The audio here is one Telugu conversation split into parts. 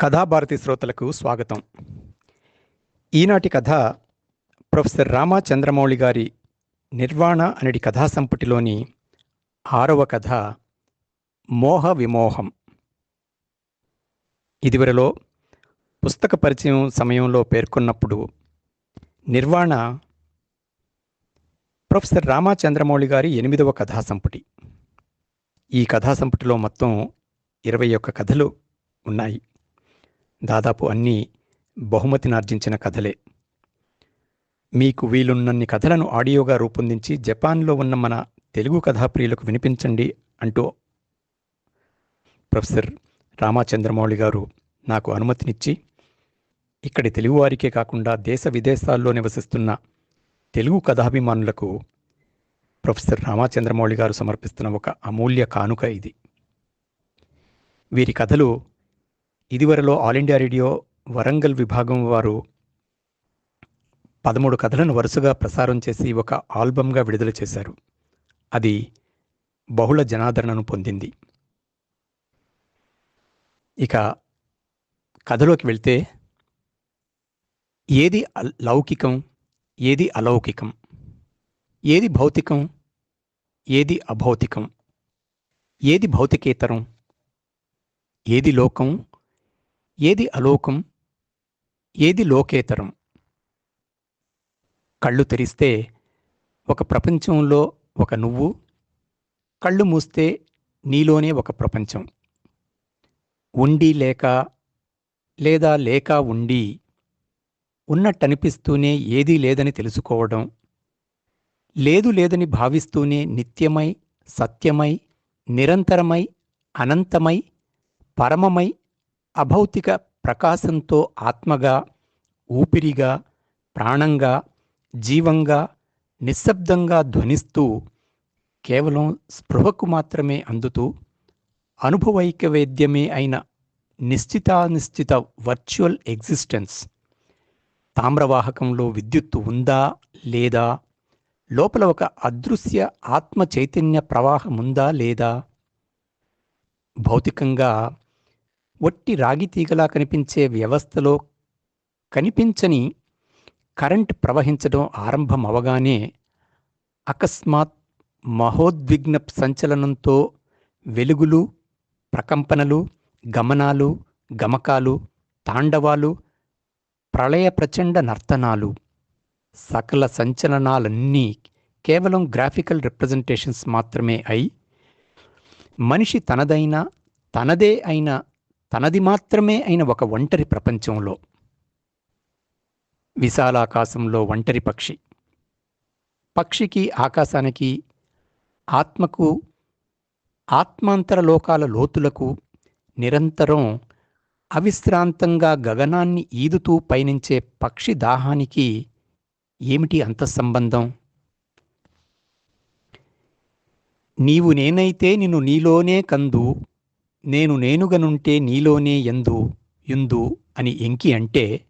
కథాభారతి శ్రోతలకు స్వాగతం. ఈనాటి కథ ప్రొఫెసర్ రామచంద్రమౌళి గారి నిర్వాణ అనేది కథా సంపుటిలోని ఆరవ కథ మోహ విమోహం. ఇదివరలో పుస్తక పరిచయం సమయంలో పేర్కొన్నప్పుడు నిర్వాణ ప్రొఫెసర్ రామచంద్రమౌళి గారి ఎనిమిదవ కథా సంపుటి. ఈ కథా సంపుటిలో మొత్తం ఇరవై ఒక్క కథలు ఉన్నాయి. దాదాపు అన్నీ బహుమతినార్జించిన కథలే. మీకు వీలున్నన్ని కథలను ఆడియోగా రూపొందించి జపాన్లో ఉన్న మన తెలుగు కథాప్రియులకు వినిపించండి అంటూ ప్రొఫెసర్ రామాచంద్రమౌళి గారు నాకు అనుమతినిచ్చి ఇక్కడి తెలుగువారికే కాకుండా దేశ విదేశాల్లో నివసిస్తున్న తెలుగు కథాభిమానులకు ప్రొఫెసర్ రామాచంద్రమౌళి గారు సమర్పిస్తున్న ఒక అమూల్య కానుక ఇది. వీరి కథలు ఇదివరలో ఆల్ ఇండియా రేడియో వరంగల్ విభాగం వారు పదమూడు కథలను వరుసగా ప్రసారం చేసి ఒక ఆల్బంగా విడుదల చేశారు. అది బహుళ జనాదరణను పొందింది. ఇక కథలోకి వెళ్తే ఏది అల్- లౌకికం ఏది అలౌకికం ఏది భౌతికం ఏది అభౌతికం ఏది భౌతికేతరం ఏది లోకం ఏది అలోకం ఏది లోకేతరం? కళ్ళు తెరిస్తే ఒక ప్రపంచంలో ఒక నువ్వు కళ్ళు మూస్తే నీలోనే ఒక ప్రపంచం. ఉండి లేక లేదా లేక ఉండి ఉన్నట్టనిపిస్తూనే ఏదీ లేదని తెలుసుకోవడం లేదు లేదని భావిస్తూనే నిత్యమై సత్యమై నిరంతరమై అనంతమై పరమమై అభౌతిక ప్రకాశంతో ఆత్మగా ఊపిరిగా ప్రాణంగా జీవంగా నిశ్శబ్దంగా ధ్వనిస్తూ కేవలం స్పృహకు మాత్రమే అందుతూ అనుభవైకవేద్యమే అయిన నిశ్చితానిశ్చిత వర్చువల్ ఎగ్జిస్టెన్స్ తామ్రవాహకంలో విద్యుత్తు ఉందా లేదా? లోపల ఒక అదృశ్య ఆత్మ చైతన్య ప్రవాహం ఉందా లేదా? భౌతికంగా ఒట్టి రాగి తీగలా కనిపించే వ్యవస్థలో కనిపించని కరెంట్ ప్రవహించడం ఆరంభం అవగానే అకస్మాత్ మహోద్విగ్న సంచలనంతో వెలుగులు ప్రకంపనలు గమనాలు గమకాలు తాండవాలు ప్రళయ ప్రచండ నర్తనాలు సకల సంచలనాలన్నీ కేవలం గ్రాఫికల్ రిప్రజెంటేషన్స్ మాత్రమే అయి మనిషి తనదైన తనదే అయిన తనది మాత్రమే అయిన ఒక ఒంటరి ప్రపంచంలో. విశాలాకాశంలో ఒంటరి పక్షి. పక్షికి ఆకాశానికి ఆత్మకు ఆత్మాంతర లోకాల లోతులకు నిరంతరం అవిశ్రాంతంగా గగనాన్ని ఈదుతూ పయనించే పక్షి దాహానికి ఏమిటి అంత సంబంధం? నీవు నేనైతే నిన్ను నీలోనే కందు నేను నేనుగనుంటే నీలోనే ఎందు యుందు అని ఎంకి అంటే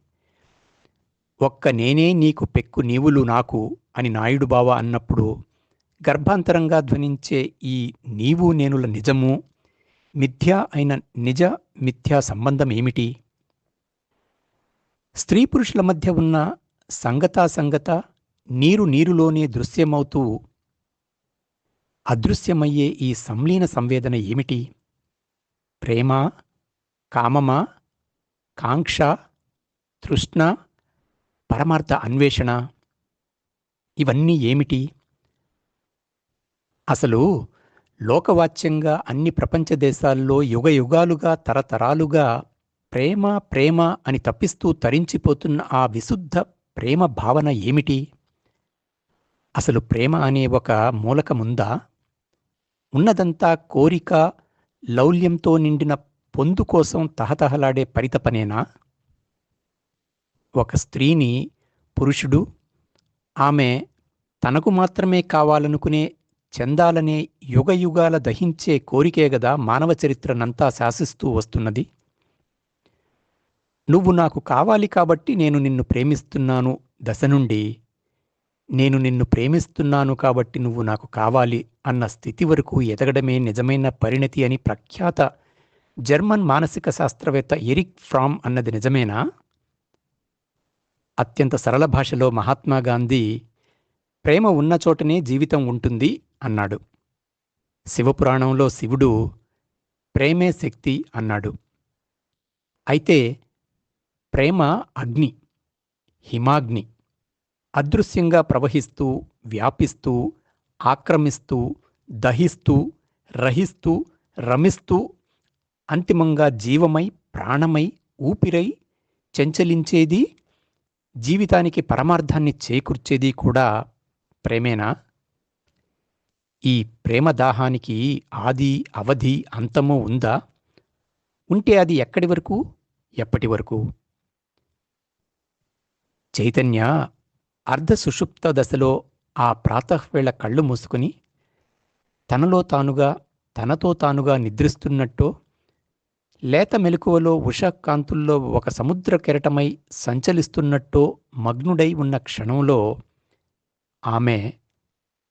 ఒక్క నేనే నీకు పెక్కు నీవులు నాకు అని నాయుడు బావ అన్నప్పుడు గర్భాంతరంగా ధ్వనించే ఈ నీవు నేనుల నిజము మిథ్యా అయిన నిజ మిథ్యా సంబంధం ఏమిటి? స్త్రీ పురుషుల మధ్య ఉన్న సంగతాసంగత నీరు నీరులోనే దృశ్యమవుతూ అదృశ్యమయ్యే ఈ సంలీన సంవేదన ఏమిటి? ప్రేమ కామమా కాంక్ష తృష్ణ పరమార్థ అన్వేషణ. ఇవన్నీ ఏమిటి? అసలు లోకవాచ్యంగా అన్ని ప్రపంచ దేశాల్లో యుగ యుగాలుగా తరతరాలుగా ప్రేమ ప్రేమ అని తప్పిస్తూ తరించిపోతున్న ఆ విశుద్ధ ప్రేమ భావన ఏమిటి? అసలు ప్రేమ అనే ఒక మూలకముందా? ఉన్నదంతా కోరిక లౌల్యంతో నిండిన పొందు కోసం తహతహలాడే పరితపనేనా? ఒక స్త్రీని పురుషుడు ఆమె తనకు మాత్రమే కావాలనుకునే చెందాలనే యుగ యుగాల దహించే కోరికే గదా మానవ చరిత్రనంతా శాసిస్తూ వస్తున్నది. నువ్వు నాకు కావాలి కాబట్టి నేను నిన్ను ప్రేమిస్తున్నాను. దశ నుండి నేను నిన్ను ప్రేమిస్తున్నాను కాబట్టి నువ్వు నాకు కావాలి అన్న స్థితి వరకు ఎదగడమే నిజమైన పరిణతి అని ప్రఖ్యాత జర్మన్ మానసిక శాస్త్రవేత్త ఎరిక్ ఫ్రామ్ అన్నది నిజమేనా? అత్యంత సరళ భాషలో మహాత్మా గాంధీ ప్రేమ ఉన్న చోటనే జీవితం ఉంటుంది అన్నాడు. శివపురాణంలో శివుడు ప్రేమే శక్తి అన్నాడు. అయితే ప్రేమ అగ్ని హిమాగ్ని అదృశ్యంగా ప్రవహిస్తూ వ్యాపిస్తూ ఆక్రమిస్తూ దహిస్తూ రహిస్తూ రమిస్తూ అంతిమంగా జీవమై ప్రాణమై ఊపిరై చెంచలించేది జీవితానికి పరమార్థాన్ని చేకూర్చేది కూడా ప్రేమేనా? ఈ ప్రేమ దాహానికి ఆది అవధి అంతము ఉందా? ఉంటే అది ఎక్కడి వరకు? ఎప్పటి వరకు? చైతన్య అర్ధ సుషుప్త దశలో ఆ ప్రాతఃవేళ కళ్ళు మూసుకుని తనలో తానుగా తనతో తానుగా నిద్రిస్తున్నట్టో లేత మెలకువలో ఉషకాంతుల్లో ఒక సముద్ర కెరటమై సంచలిస్తున్నట్టో మగ్నుడై ఉన్న క్షణంలో ఆమె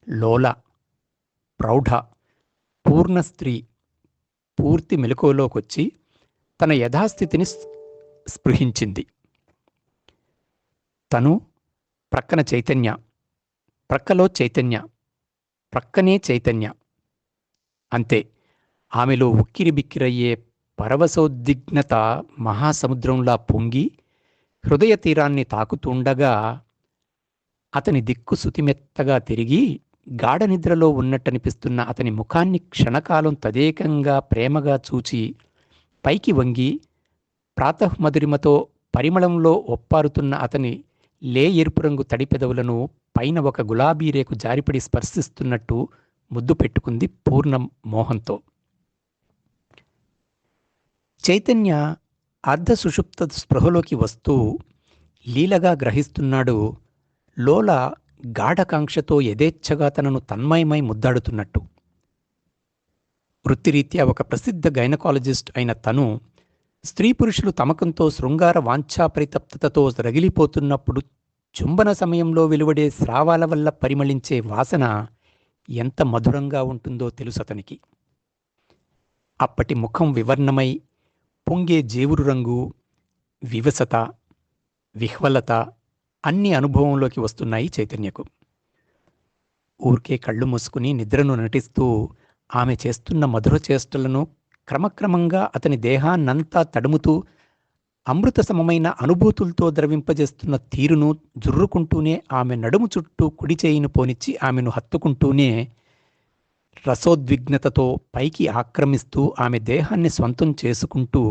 లోల ప్రౌఢ పూర్ణ స్త్రీ పూర్తి మెలకువలోకొచ్చి తన యథాస్థితిని స్పృహించింది. తను ప్రక్కన చైతన్య ప్రక్కలో చైతన్య ప్రక్కనే చైతన్య. అంతే. ఆమెలో ఉక్కిరి బిక్కిరయ్యే పరవశోద్విగ్నత మహాసముద్రంలా పొంగి హృదయ తీరాన్ని తాకుతుండగా అతని దిక్కు సుతిమెత్తగా తిరిగి గాఢ నిద్రలో ఉన్నట్టనిపిస్తున్న అతని ముఖాన్ని క్షణకాలం తదేకంగా ప్రేమగా చూచి పైకి వంగి ప్రాతఃమధురిమతో పరిమళంలో ఒప్పారుతున్న అతని లే ఎరుపు రంగు తడిపెదవులను పైన ఒక గులాబీ రేకు జారిపడి స్పర్శిస్తున్నట్టు ముద్దు పెట్టుకుంది పూర్ణం మోహంతో. చైతన్య అర్ధ సుషుప్త స్పృహలోకి వస్తూ లీలగా గ్రహిస్తున్నాడు లోల గాఢకాంక్షతో యథేచ్ఛగా తనను తన్మయమై ముద్దాడుతున్నట్టు. వృత్తిరీత్యా ఒక ప్రసిద్ధ గైనకాలజిస్ట్ అయిన తను స్త్రీ పురుషులు తమకంతో శృంగార వాంఛాపరితప్తతో రగిలిపోతున్నప్పుడు చుంబన సమయంలో వెలువడే స్రావాల వల్ల పరిమళించే వాసన ఎంత మధురంగా ఉంటుందో తెలుసు అతనికి. అప్పటి ముఖం వివర్ణమై పొంగే జేవురు రంగు వివసత విహ్వలత అన్ని అనుభవంలోకి వస్తున్నాయి చైతన్యకు. ఊరికే కళ్ళు మూసుకుని నిద్రను నటిస్తూ ఆమె చేస్తున్న మధుర చేష్టలను క్రమక్రమంగా అతని దేహాన్నంతా తడుముతూ అమృత సమమైన అనుభూతులతో ద్రవింపజేస్తున్న తీరును జుర్రుకుంటూనే ఆమె నడుము చుట్టూ కుడి చేయిని పోనిచ్చి ఆమెను హత్తుకుంటూనే రసోద్విగ్నతతో పైకి ఆక్రమిస్తూ ఆమె దేహాన్ని స్వంతం చేసుకుంటూ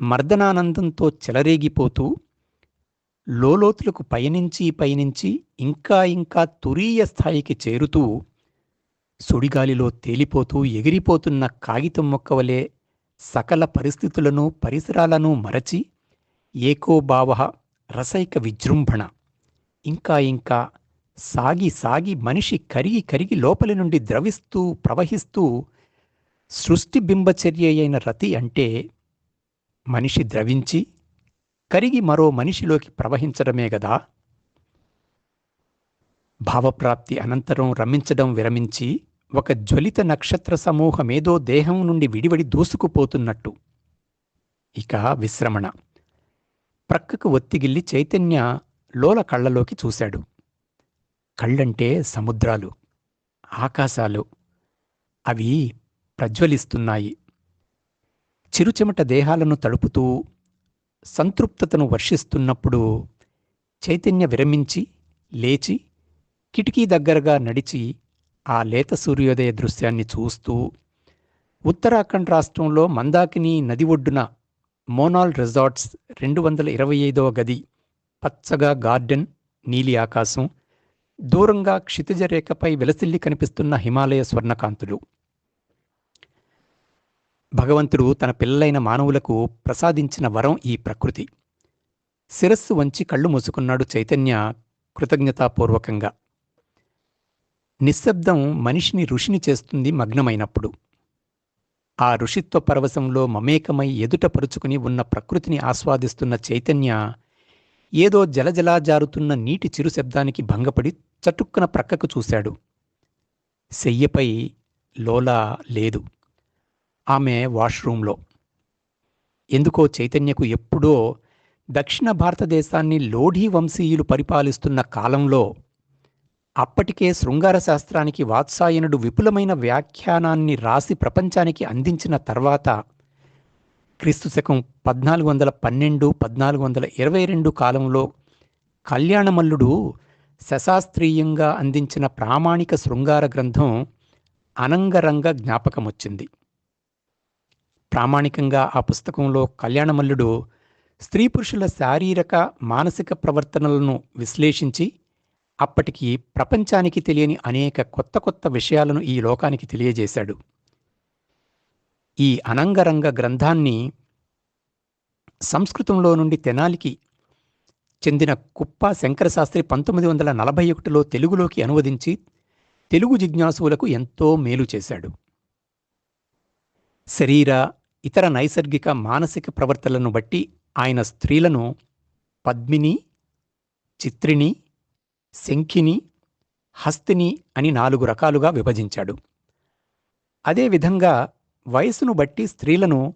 మర్దనానందంతో చెలరేగిపోతూ లోలోతులకు పయనించి పయనించి ఇంకా ఇంకా తురీయ స్థాయికి చేరుతూ సుడిగాలిలో తేలిపోతూ ఎగిరిపోతున్న కాగితం మొక్కవలే సకల పరిస్థితులను పరిసరాలను మరచి ఏకోభావ రసైక విజృంభణ. ఇంకా ఇంకా సాగి సాగి మనిషి కరిగి కరిగి లోపలి నుండి ద్రవిస్తూ ప్రవహిస్తూ సృష్టి బింబచర్య అయిన రతి అంటే మనిషి ద్రవించి కరిగి మరో మనిషిలోకి ప్రవహించడమే గదా. భావప్రాప్తి అనంతరం రమించడం విరమించి ఒక జ్వలిత నక్షత్ర సమూహమేదో దేహం నుండి విడివడి దూసుకుపోతున్నట్టు. ఇక విశ్రమణ. ప్రక్కకు ఒత్తిగిల్లి చైతన్య లోల కళ్ళలోకి చూశాడు. కళ్ళంటే సముద్రాలు ఆకాశాలు. అవి ప్రజ్వలిస్తున్నాయి. చిరుచెమట దేహాలను తడుపుతూ సంతృప్తతను వర్షిస్తున్నప్పుడు చైతన్య విరమించి లేచి కిటికీ దగ్గరగా నడిచి ఆ లేత సూర్యోదయ దృశ్యాన్ని చూస్తూ ఉత్తరాఖండ్ రాష్ట్రంలో మందాకిని నది ఒడ్డున మోనాల్ రిజార్ట్స్ రెండు వందల ఇరవై ఐదవ గది పచ్చగా గార్డెన్ నీలి ఆకాశం దూరంగా క్షితిజ రేఖపై వెలసిల్లి కనిపిస్తున్న హిమాలయ స్వర్ణకాంతులు. భగవంతుడు తన పిల్లలైన మానవులకు ప్రసాదించిన వరం ఈ ప్రకృతి. శిరస్సు వంచి కళ్ళు మూసుకున్నాడు చైతన్య కృతజ్ఞతాపూర్వకంగా. నిశ్శబ్దం మనిషిని ఋషిని చేస్తుంది మగ్నమైనప్పుడు. ఆ ఋషిత్వ పరవశంలో మమేకమై ఎదుట పరుచుకుని ఉన్న ప్రకృతిని ఆస్వాదిస్తున్న చైతన్య ఏదో జలజలా జారుతున్న నీటి చిరు శబ్దానికి భంగపడి చటుక్కున ప్రక్కకు చూశాడు. శయ్యపై లోలా లేదు. ఆమె వాష్రూంలో ఎందుకో చైతన్యకు ఎప్పుడో దక్షిణ భారతదేశాన్ని లోఢీ వంశీయులు పరిపాలిస్తున్న కాలంలో అప్పటికే శృంగార శాస్త్రానికి వాత్సాయనుడు విపులమైన వ్యాఖ్యానాన్ని రాసి ప్రపంచానికి అందించిన తర్వాత క్రీస్తు శకం పద్నాలుగు వందల పన్నెండు పద్నాలుగు వందల ఇరవై రెండు కాలంలో కళ్యాణమల్లుడు శశాస్త్రీయంగా అందించిన ప్రామాణిక శృంగార గ్రంథం అనంగరంగ జ్ఞాపకం వచ్చింది ప్రామాణికంగా ఆ పుస్తకంలో కళ్యాణమల్లుడు స్త్రీ పురుషుల శారీరక మానసిక ప్రవర్తనలను విశ్లేషించి అప్పటికి ప్రపంచానికి తెలియని అనేక కొత్త కొత్త విషయాలను ఈ లోకానికి తెలియజేశాడు. ఈ అనంగరంగ గ్రంథాన్ని సంస్కృతంలో నుండి తెనాలికి చెందిన కుప్ప శంకరశాస్త్రి పంతొమ్మిది వందల నలభై ఒకటిలో తెలుగులోకి అనువదించి తెలుగు జిజ్ఞాసువులకు ఎంతో మేలు చేశాడు. శరీర ఇతర నైసర్గిక మానసిక ప్రవర్తనలను బట్టి ఆయన స్త్రీలను పద్మిని చిత్రిని శంఖిని హస్తిని అని నాలుగు రకాలుగా విభజించాడు. అదేవిధంగా వయసును బట్టి స్త్రీలను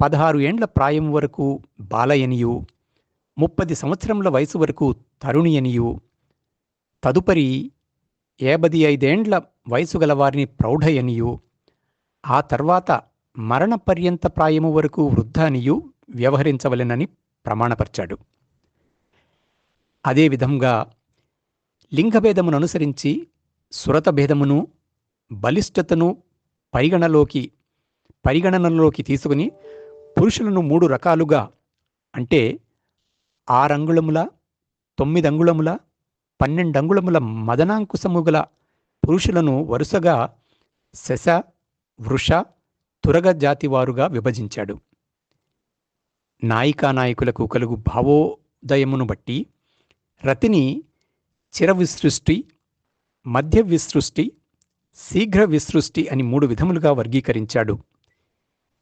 పదహారు ఏండ్ల ప్రాయం వరకు బాలయనియు ముప్పది సంవత్సరముల వయసు వరకు తరుణియనియు తదుపరి ఏబది ఐదేండ్ల వయసు గలవారిని ప్రౌఢయనియు ఆ తర్వాత మరణ పర్యంత ప్రాయము వరకు వృద్ధ అనియు వ్యవహరించవలెనని ప్రమాణపరిచాడు. అదేవిధంగా లింగభేదమును అనుసరించి సురత భేదమును బలిష్టతను పరిగణలోకి పరిగణనలోకి తీసుకుని పురుషులను మూడు రకాలుగా అంటే ఆరంగుళముల తొమ్మిదంగుళముల పన్నెండంగుళముల మదనాంకుశము గల పురుషులను వరుసగా శశ వృష తురగ జాతివారుగా విభజించాడు. నాయికా నాయకులకు కలుగు భావోదయమును బట్టి రతిని చిర విసృష్టి మధ్య విసృష్టి శీఘ్ర విసృష్టి అని మూడు విధములుగా వర్గీకరించాడు.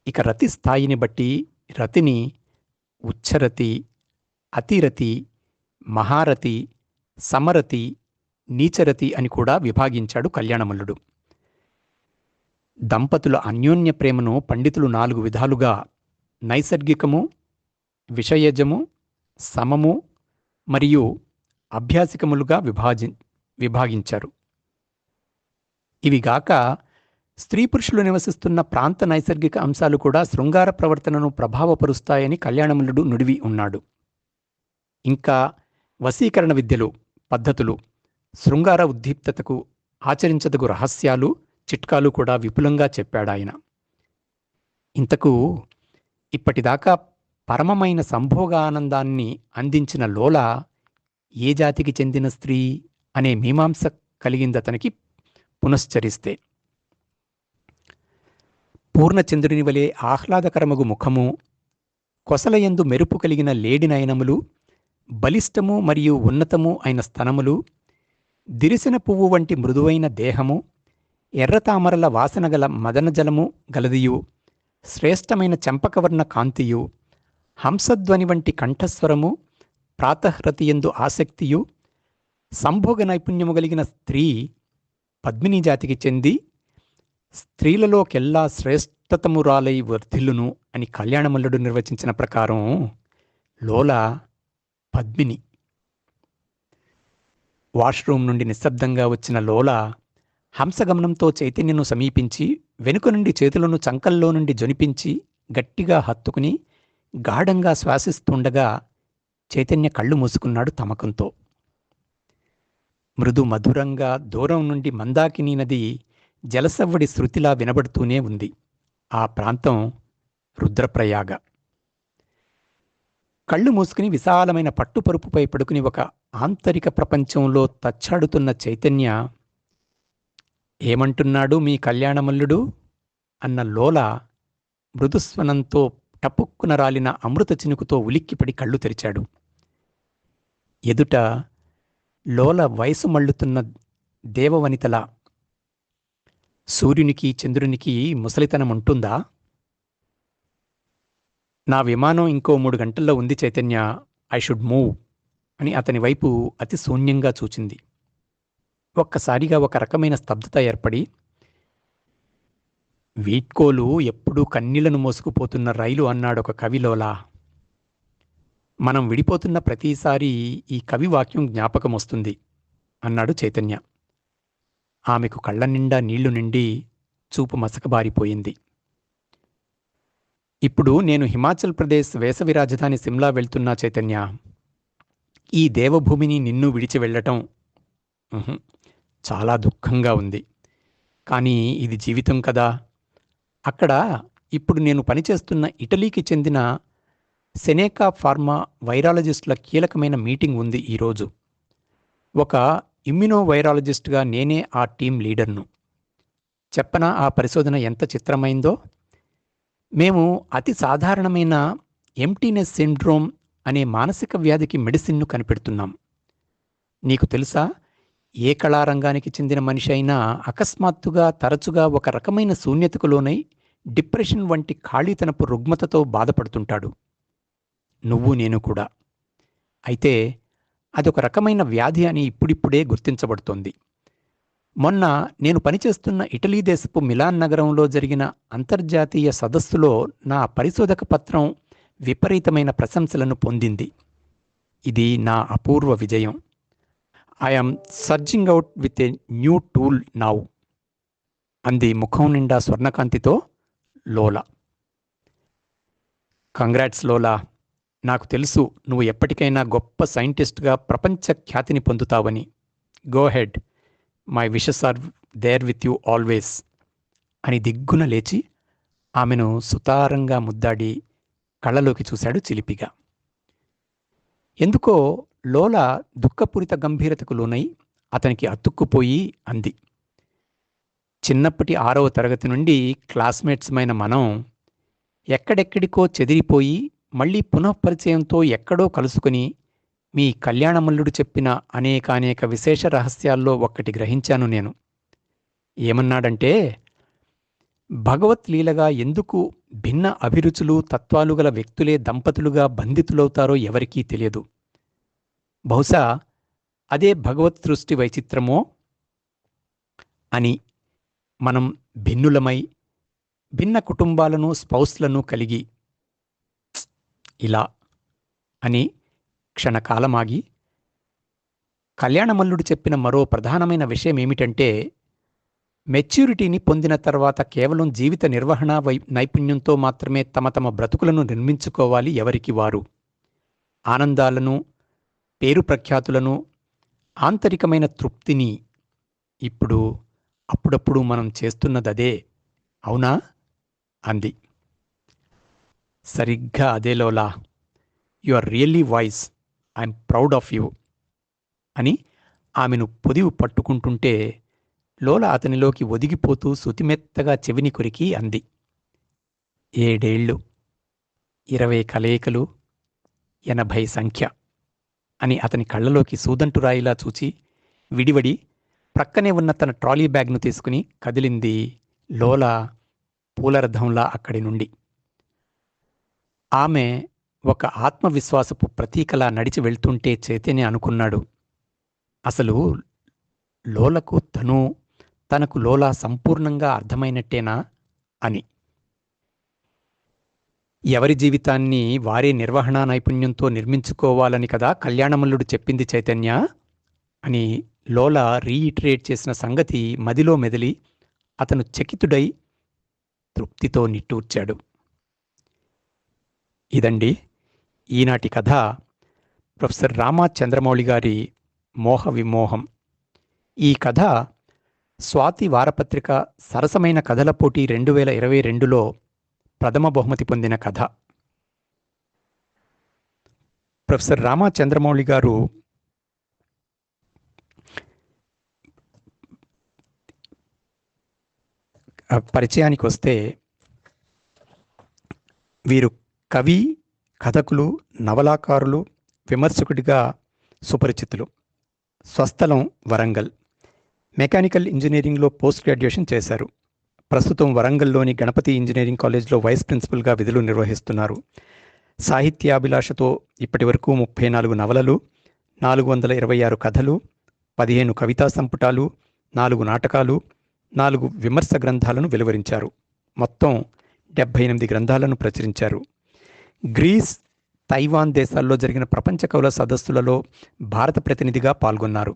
ఇక రతి స్థాయిని బట్టి రతిని ఉచ్చరతి అతిరతి మహారతి సమరతి నీచరతి అని కూడా విభాగించాడు కళ్యాణమల్లుడు. దంపతుల అన్యోన్య ప్రేమను పండితులు నాలుగు విధాలుగా నైసర్గికము విషయజము సమము మరియు అభ్యాసికములుగా విభాజి విభాగించారు. ఇవిగాక స్త్రీ పురుషులు నివసిస్తున్న ప్రాంత నైసర్గిక అంశాలు కూడా శృంగార ప్రవర్తనను ప్రభావపరుస్తాయని కళ్యాణములుడు నుడివి ఉన్నాడు. ఇంకా వశీకరణ విద్యలు పద్ధతులు శృంగార ఉద్దీప్తతకు ఆచరించదగు రహస్యాలు చిట్కాలు కూడా విపులంగా చెప్పాడాయన. ఇంతకు ఇప్పటిదాకా పరమమైన సంభోగానందాన్ని అందించిన లోల ఏ జాతికి చెందిన స్త్రీ అనే మీమాంస కలిగిందతనికి పునశ్చరిస్తే. పూర్ణచంద్రుని వలె ఆహ్లాదకరమగు ముఖము కొసలయందు మెరుపు కలిగిన లేడి నయనములు బలిష్టము మరియు ఉన్నతము అయిన స్తనములు దిరిసిన పువ్వు వంటి మృదువైన దేహము ఎర్రతామరల వాసన గల మదనజలము గలదియు శ్రేష్టమైన చంపకవర్ణ కాంతియు హంసధ్వని వంటి కంఠస్వరము ప్రాతహ్రతియందు ఆసక్తియు సంభోగ నైపుణ్యము కలిగిన స్త్రీ పద్మిని జాతికి చెంది స్త్రీలలోకెల్లా శ్రేష్టతమురాలై వర్ధిల్లును అని కళ్యాణమల్లుడు నిర్వచించిన ప్రకారం లోల పద్మిని. వాష్రూమ్ నుండి నిశ్శబ్దంగా వచ్చిన లోల హంసగమనంతో చైతన్యను సమీపించి వెనుక నుండి చేతులను చంకల్లో నుండి జొనిపించి గట్టిగా హత్తుకుని గాఢంగా శ్వాసిస్తుండగా చైతన్య కళ్ళు మూసుకున్నాడు తమకంతో. మృదు మధురంగా దూరం నుండి మందాకిని నది జలసవ్వడి శృతిలా వినబడుతూనే ఉంది. ఆ ప్రాంతం రుద్రప్రయాగ. కళ్ళు మూసుకుని విశాలమైన పట్టుపరుపుపై పడుకుని ఒక ఆంతరిక ప్రపంచంలో తచ్చాడుతున్న చైతన్య ఏమంటున్నాడు మీ కళ్యాణమల్లుడు? అన్న లోల మృదుస్వనంతో టపుక్కున రాలిన అమృత చినుకుతో ఉలిక్కిపడి కళ్ళు తెరిచాడు. ఎదుట లోల వయసు మళ్ళుతున్న దేవవనితల సూర్యునికి చంద్రునికి ముసలితనం ఉంటుందా? నా విమానం ఇంకో మూడు గంటల్లో ఉంది చైతన్య ఐ షుడ్ మూవ్ అని అతని వైపు అతి శూన్యంగా చూచింది. ఒక్కసారిగా ఒక రకమైన స్తబ్దత ఏర్పడి వీట్కోలు ఎప్పుడూ కన్నీళ్ళను మోసుకుపోతున్న రైలు అన్నాడొక కవిలోలా మనం విడిపోతున్న ప్రతిసారి ఈ కవి వాక్యం జ్ఞాపకం వస్తుంది అన్నాడు చైతన్య. ఆమెకు కళ్ళ నిండా నీళ్ళు నిండి చూపు మసకబారిపోయింది. ఇప్పుడు నేను హిమాచల్ ప్రదేశ్ వేసవి రాజధాని సిమ్లా వెళ్తున్నా చైతన్య. ఈ దేవభూమిని నిన్ను విడిచి వెళ్ళటం చాలా దుఃఖంగా ఉంది. కానీ ఇది జీవితం కదా. అక్కడ ఇప్పుడు నేను పనిచేస్తున్న ఇటలీకి చెందిన సెనేకా ఫార్మా వైరాలజిస్టుల కీలకమైన మీటింగ్ ఉంది ఈరోజు ఒక ఇమ్యునో వైరాలజిస్ట్గా నేనే ఆ టీం లీడర్ను. చెప్పనా ఆ పరిశోధన ఎంత చిత్రమైందో? మేము అతి సాధారణమైన ఎంటీనెస్ సిండ్రోమ్ అనే మానసిక వ్యాధికి మెడిసిన్ను కనిపెడుతున్నాం. నీకు తెలుసా? ఏ కళారంగానికి చెందిన మనిషి అయినా అకస్మాత్తుగా తరచుగా ఒక రకమైన శూన్యతకు లోనై డిప్రెషన్ వంటి ఖాళీతనపు రుగ్మతతో బాధపడుతుంటాడు. నువ్వు నేను కూడా. అయితే అదొక రకమైన వ్యాధి అని ఇప్పుడిప్పుడే గుర్తించబడుతోంది. మొన్న నేను పనిచేస్తున్న ఇటలీ దేశపు మిలాన్ నగరంలో జరిగిన అంతర్జాతీయ సదస్సులో నా పరిశోధక పత్రం విపరీతమైన ప్రశంసలను పొందింది. ఇది నా అపూర్వ విజయం. I'm surging out with a new tool now అంది ముఖం నిండా స్వర్ణకాంతితో లోలా. కంగ్రాట్స్ లోలా. నాకు తెలుసు నువ్వు ఎప్పటికైనా గొప్ప సైంటిస్ట్గా ప్రపంచ ఖ్యాతిని పొందుతావని. Go ahead my wishes are there with you always అని దిగ్గున లేచి ఆమెను సుతారంగా ముద్దాడి కళ్ళలోకి చూశాడు చిలిపిగా. ఎందుకో లోల దుఃఖపూరిత గంభీరతకు లోనై అతనికి అతుక్కుపోయి అంది. చిన్నప్పటి ఆరవ తరగతి నుండి క్లాస్మేట్స్మైన మనం ఎక్కడెక్కడికో చెదిరిపోయి మళ్ళీ పునఃపరిచయంతో ఎక్కడో కలుసుకుని మీ కళ్యాణమల్లుడు చెప్పిన అనేకానేక విశేష రహస్యాల్లో ఒక్కటి గ్రహించాను నేను. ఏమన్నాడంటే భగవత్ లీలగా ఎందుకు భిన్న అభిరుచులు తత్వాలు గల వ్యక్తులే దంపతులుగా బంధితులవుతారో ఎవరికీ తెలియదు. బహుశా అదే భగవత్ సృష్టి వైచిత్రమో అని మనం భిన్నులమై భిన్న కుటుంబాలను స్పౌస్లను కలిగి ఇలా అని క్షణకాలమాగి కళ్యాణమల్లుడు చెప్పిన మరో ప్రధానమైన విషయం ఏమిటంటే మెచ్యూరిటీని పొందిన తర్వాత కేవలం జీవిత నిర్వహణ వై నైపుణ్యంతో మాత్రమే తమ తమ బ్రతుకులను నిర్మించుకోవాలి ఎవరికి వారు. ఆనందాలను పేరు ప్రఖ్యాతులను ఆంతరికమైన తృప్తిని ఇప్పుడు అప్పుడప్పుడు మనం చేస్తున్నదదే. అవునా? అంది. సరిగ్గా అదేలోలా you are really wise I'm proud of you అని ఆమెను పొదివు పట్టుకుంటుంటే లోల అతనిలోకి ఒదిగిపోతూ సుతిమెత్తగా చెవిని కొరికి అంది. ఏడేళ్ళు ఇరవై కలయికలు ఎనభై సంఖ్య అని అతని కళ్ళలోకి సూదంటురాయిలా చూచి విడివడి ప్రక్కనే ఉన్న తన ట్రాలీ బ్యాగ్ను తీసుకుని కదిలింది లోల పూలరథంలా అక్కడి నుండి. ఆమె ఒక ఆత్మవిశ్వాసపు ప్రతీకలా నడిచి వెళ్తుంటే చైతన్య అనుకున్నాడు. అసలు లోలకు తను తనకు లోలా సంపూర్ణంగా అర్థమైనట్టేనా అని. ఎవరి జీవితాన్ని వారే నిర్వహణ నైపుణ్యంతో నిర్మించుకోవాలని కదా కళ్యాణమల్లుడు చెప్పింది చైతన్య అని లోల రీఇటరేట్ చేసిన సంగతి మదిలో మెదిలి అతను చకితుడై తృప్తితో నిట్టూర్చాడు. ఇదండి ఈనాటి కథ ప్రొఫెసర్ రామా చంద్రమౌళి గారి మోహ విమోహం. ఈ కథ స్వాతి వారపత్రిక సరసమైన కథల పోటీ రెండు వేల ఇరవై రెండులో ప్రథమ బహుమతి పొందిన కథ. ప్రొఫెసర్ రామా చంద్రమౌళి గారు పరిచయానికి వస్తే వీరు కవి కథకులు నవలాకారులు విమర్శకుడిగా సుపరిచితులు. స్వస్థలం వరంగల్. మెకానికల్ ఇంజనీరింగ్లో పోస్ట్ గ్రాడ్యుయేషన్ చేశారు. ప్రస్తుతం వరంగల్లోని గణపతి ఇంజనీరింగ్ కాలేజ్లో వైస్ ప్రిన్సిపల్గా విధులు నిర్వహిస్తున్నారు. సాహిత్యాభిలాషతో ఇప్పటివరకు ముప్పై నాలుగు నవలలు నాలుగు వందల ఇరవై ఆరు కథలు పదిహేను కవితా సంపుటాలు నాలుగు నాటకాలు నాలుగు విమర్శ గ్రంథాలను వెలువరించారు. మొత్తం డెబ్భై ఎనిమిది గ్రంథాలను ప్రచురించారు. గ్రీస్ తైవాన్ దేశాల్లో జరిగిన ప్రపంచ కవుల సదస్సులలో భారత ప్రతినిధిగా పాల్గొన్నారు.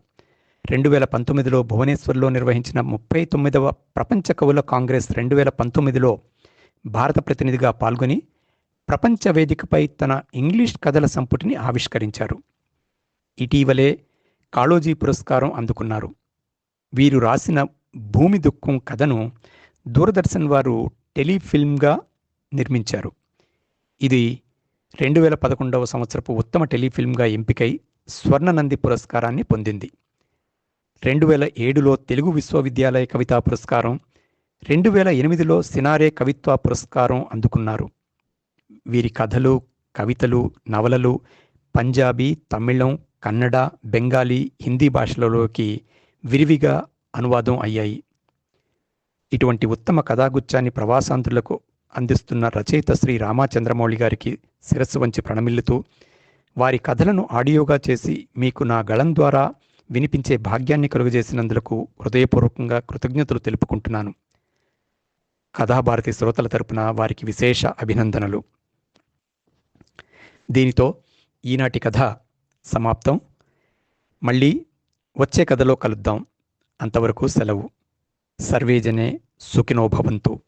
రెండు వేల పంతొమ్మిదిలో భువనేశ్వర్లో నిర్వహించిన ముప్పై తొమ్మిదవ ప్రపంచ కవుల కాంగ్రెస్ రెండు వేల పంతొమ్మిదిలో భారత ప్రతినిధిగా పాల్గొని ప్రపంచ వేదికపై తన ఇంగ్లీష్ కథల సంపుటిని ఆవిష్కరించారు. ఇటీవలే కాళోజీ పురస్కారం అందుకున్నారు. వీరు రాసిన భూమి దుఃఖం కథను దూరదర్శన్ వారు టెలిఫిల్మ్గా నిర్మించారు. ఇది రెండు వేల పదకొండవ సంవత్సరపు ఉత్తమ టెలిఫిల్మ్గా ఎంపికై స్వర్ణనంది పురస్కారాన్ని పొందింది. రెండు వేల ఏడులో తెలుగు విశ్వవిద్యాలయ కవితా పురస్కారం రెండు వేల ఎనిమిదిలో సినారే కవిత్వ పురస్కారం అందుకున్నారు. వీరి కథలు కవితలు నవలలు పంజాబీ తమిళం కన్నడ బెంగాలీ హిందీ భాషలలోకి విరివిగా అనువాదం అయ్యాయి. ఇటువంటి ఉత్తమ కథాగుచ్చాన్ని ప్రవాసాంధ్రులకు అందిస్తున్న రచయిత శ్రీ రామచంద్రమౌళి గారికి శిరస్సు వంచి ప్రణమిల్లుతూ వారి కథలను ఆడియోగా చేసి మీకు నా గళం ద్వారా వినిపించే భాగ్యాన్ని కలుగజేసినందులకు హృదయపూర్వకంగా కృతజ్ఞతలు తెలుపుకుంటున్నాను. కథాభారతి శ్రోతల తరపున వారికి విశేష అభినందనలు. దీనితో ఈనాటి కథ సమాప్తం. మళ్ళీ వచ్చే కథలో కలుద్దాం. అంతవరకు సెలవు. సర్వేజనే సుఖినోభవంతో